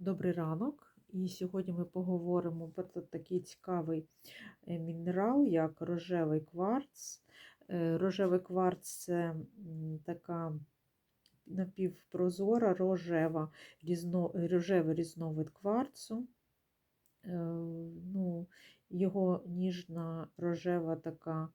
Добрий ранок. І сьогодні ми поговоримо про такий цікавий е, мінерал, як рожевий кварц. Е, Рожевий кварц це така напівпрозора, рожева, різно, рожевий різновид кварцу. Е, Ну, його ніжна рожева така,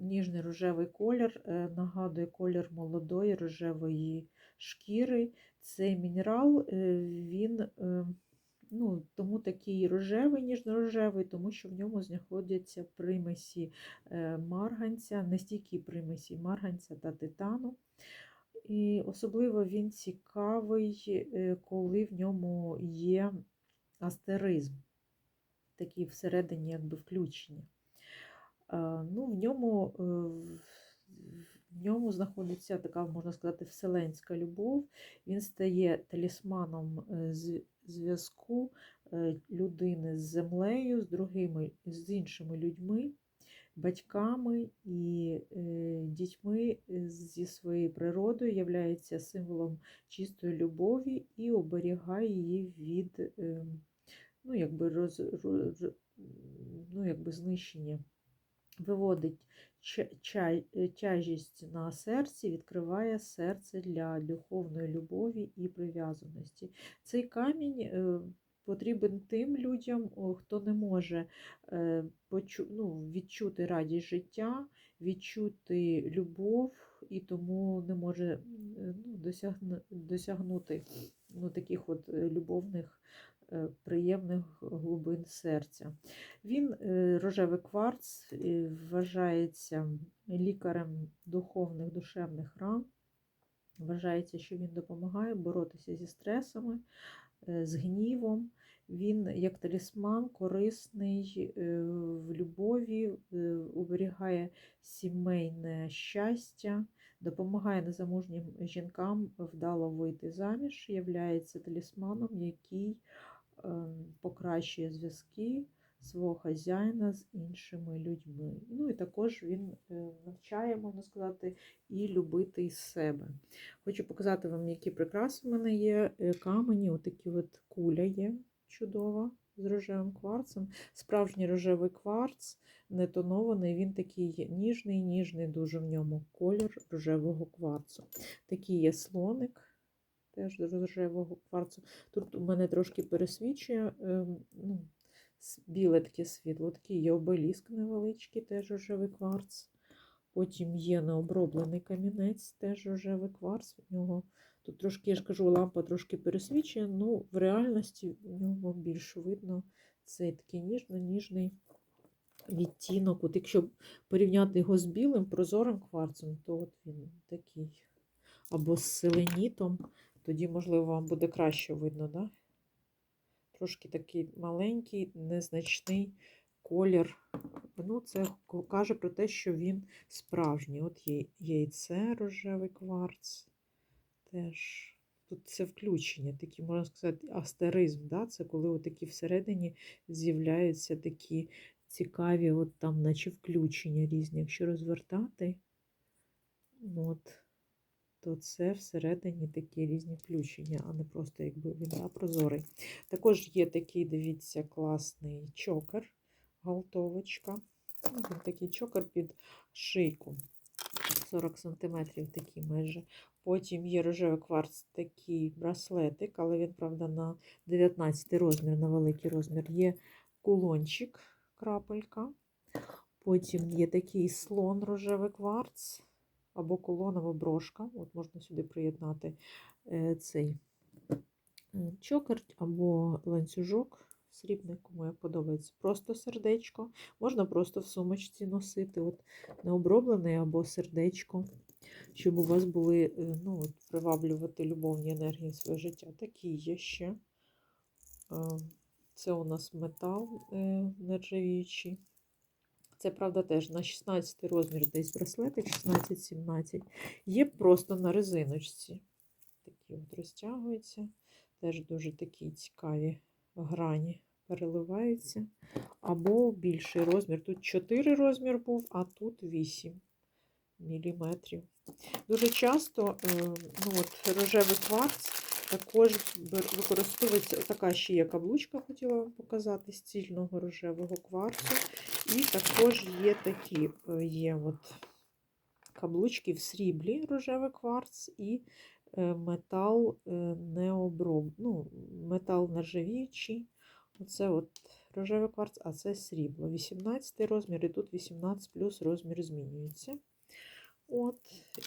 ніжний рожевий колір е, нагадує колір молодої рожевої шкіри. Цей мінерал, е, він е, ну, тому такий рожевий, ніжно-рожевий, тому що в ньому знаходяться примесі марганця, нестійкі примесі марганця та титану. І особливо він цікавий, коли в ньому є астеризм, такі всередині якби включення. А, Ну, в ньому, е, в- ньому знаходиться така, можна сказати, вселенська любов. Він стає талісманом е, зв'язку людини з землею, з другими, з іншими людьми, батьками і е, дітьми е, зі своєю природою, являється символом чистої любові і оберігає її від е, ну, якби роз, роз, ну, якби знищення виводить е, тяжість на серці, відкриває серце для духовної любові і прив'язаності. Цей камінь е, потрібен тим людям, хто не може е, ну, відчути радість життя, відчути любов і тому не може ну, досягнути ну, таких от любовних. Е, Приємних глибин серця. Він е, рожевий кварц е, вважається лікарем духовних душевних ран. Вважається, що він допомагає боротися зі стресами, з гнівом. Він як талісман корисний в любові, оберігає сімейне щастя, допомагає незамужнім жінкам вдало вийти заміж, являється талісманом, який покращує зв'язки свого хазяїна з іншими людьми. Ну і також він е, навчає, можна сказати, і любити із себе. Хочу показати вам, які прикраси в мене є. Е, Камені, отакі от куля є чудова з рожевим кварцем. Справжній рожевий кварц, не тонований, він такий ніжний, ніжний дуже в ньому колір рожевого кварцу. Такий є слоник. Теж рожевого кварцу. Тут у мене трошки пересвічує ем, ну, біле таке світло. Такий є обеліск невеличкий, теж рожевий кварц. Потім є необроблений камінець, теж рожевий кварц. В нього тут трошки, я ж кажу, лампа трошки пересвічує, ну в реальності в ньому більш видно цей такий ніжно-ніжний відтінок. От якщо порівняти його з білим прозорим кварцем, то от він такий. Або з селенітом, тоді, можливо, вам буде краще видно, да? Трошки такий маленький, незначний колір. Ну, це каже про те, що він справжній. От є яйце рожевий кварц. Теж тут це включення, такі, можна сказати, астеризм. Да? Це коли такі всередині з'являються такі цікаві, от там, наче включення різні. Якщо розвертати, от, то це всередині такі різні включення, а не просто якби він да, прозорий. Також є такий, дивіться, класний чокер, галтовочка. Він такий чокер під шийку. 40 см такий майже. Потім є рожевий кварц, такий браслетик, але він, правда, на 19 розмір, на великий розмір. Є кулончик, крапелька. Потім є такий слон рожевий кварц, або кулон, або брошка. От можна сюди приєднати е, цей е, чокер або ланцюжок срібний, кому як подобається. Просто сердечко. Можна просто в сумочці носити. От необроблений або сердечко, щоб у вас були, е, ну, от, приваблювати любовні енергії в своє життя. Такі є ще. Це у нас метал нержавіючий. Це, правда, теж на 16 розмір десь браслетик, 16-17. Є просто на резиночці. Такі от розтягуються. Теж дуже такі цікаві грані переливаються. Або більший розмір. Тут 4 розмір був, а тут 8 міліметрів. Дуже часто е, ну, от, рожевий кварц Також використовується така ще є каблучка, хотіла вам показати, з цільного рожевого кварцу. І також є такі е, є от каблучки в сріблі рожевий кварц і е, метал е, необроб, ну, метал нержавіючий. Оце от рожевий кварц, а це срібло. 18 розмір, і тут 18 плюс розмір змінюється. От.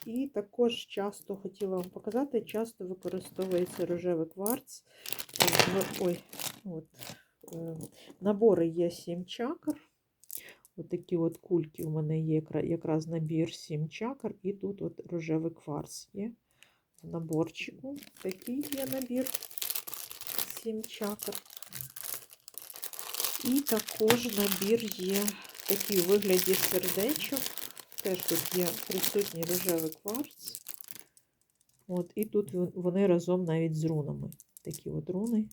І також часто хотіла вам показати, часто використовується рожевий кварц. Ой, от, набори є 7 чакр. От такі от кульки у мене є якраз набір 7 чакр, і тут от рожевий кварц є в наборчику. Такий є набір 7 чакр. І також набір є такий у вигляді сердечок. Теж тут є присутній рожевий кварц. От, і тут вони разом навіть з рунами. Такі от руни.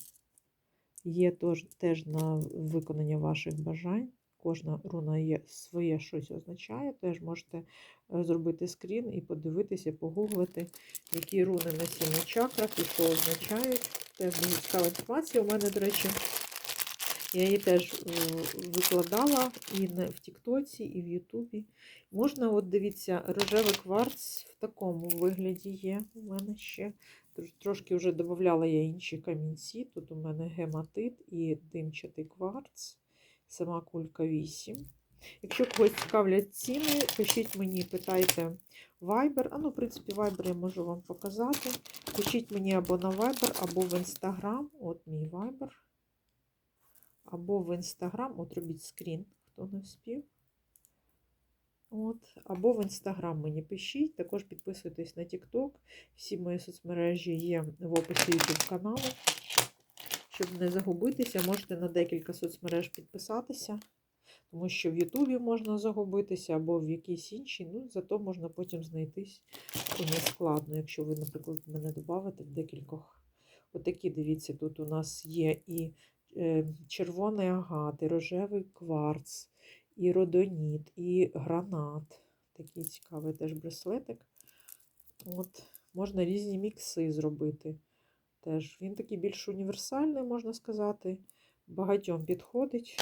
Є теж на виконання ваших бажань. Кожна руна є своє щось означає. Теж можете е, зробити скрін і подивитися, погуглити, які руни на сіми чакрах і що означають. Теж дуже цікава інформація. У мене, до речі, я її теж е, викладала і в Тіктоці, і в Ютубі. Можна, от дивіться, рожевий кварц в такому вигляді є. У мене ще трошки вже додавала я інші камінці. Тут у мене гематит і димчатий кварц, сама кулька 8. Якщо когось цікавлять ціни, пишіть мені, питайте Viber. А ну, в принципі, Viber я можу вам показати. Пишіть мені або на Viber, або в Instagram. От мій Viber. Або в Instagram. От робіть скрін, хто не вспів. От, або в інстаграм мені пишіть, також підписуйтесь на TikTok. Всі мої соцмережі є в описі YouTube каналу. Щоб не загубитися, можете на декілька соцмереж підписатися, тому що в Ютубі можна загубитися або в якійсь іншій, ну, зато можна потім знайтись не складно, якщо ви, наприклад, мене додавите в декількох. Отакі, дивіться, тут у нас є і е, червоний агат, і рожевий кварц, і родоніт, і гранат. Такий цікавий теж браслетик. От, можна різні мікси зробити. Теж він такий більш універсальний, можна сказати. Багатьом підходить.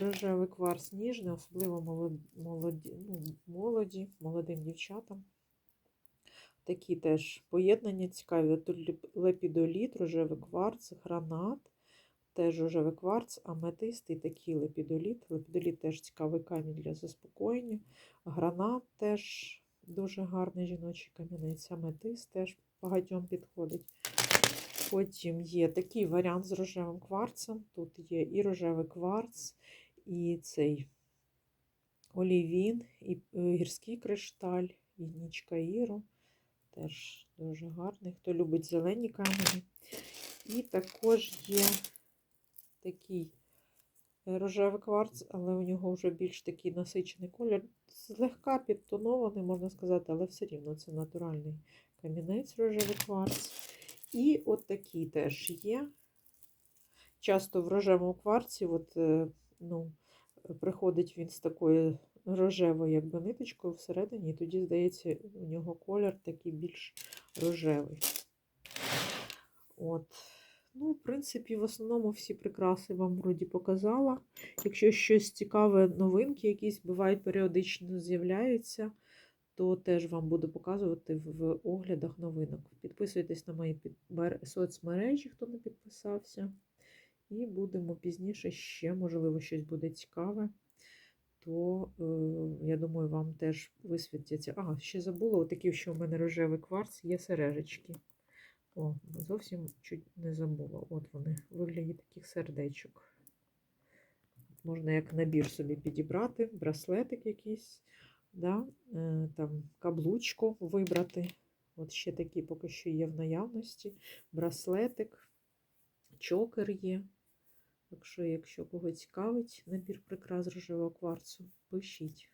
Рожевий кварц ніжний, особливо молоді, ну, молоді, молодим дівчатам. Такі теж поєднання цікаві. Тут лепідоліт, рожевий кварц, гранат, теж рожевий кварц, аметист і такий лепідоліт. Лепідоліт теж цікавий камінь для заспокоєння. Гранат теж дуже гарний жіночий камінець. Аметист теж багатьом підходить. Потім є такий варіант з рожевим кварцем. Тут є і рожевий кварц, і цей олівін, і е, гірський кришталь, і нічка Іру. Теж дуже гарний. Хто любить зелені камені. І також є такий е, рожевий кварц, але у нього вже більш такий насичений колір. Злегка підтонований, можна сказати, але все рівно це натуральний камінець рожевий кварц. І от такі теж є. Часто в рожевому кварці, от, е, ну, приходить він з такою рожевою якби ниточкою всередині, і тоді, здається, у нього колір такий більш рожевий. От. Ну, в принципі, в основному всі прикраси вам вроді показала. Якщо щось цікаве, новинки якісь бувають періодично з'являються, то теж вам буду показувати в оглядах новинок. Підписуйтесь на мої соцмережі, хто не підписався. І будемо пізніше ще, можливо, щось буде цікаве. То, е, я думаю, вам теж висвітяться. А, ще забула, отакі, що у мене рожевий кварц, є сережечки. О, зовсім чуть не забула. От вони, в вигляді таких сердечок. Можна як набір собі підібрати, браслетик якийсь, да? е, там каблучку вибрати. От ще такі поки що є в наявності. Браслетик, чокер є. Так що, якщо кого цікавить набір прикрас рожевого кварцу, пишіть.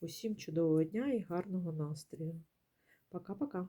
Усім чудового дня і гарного настрою. Пока-пока.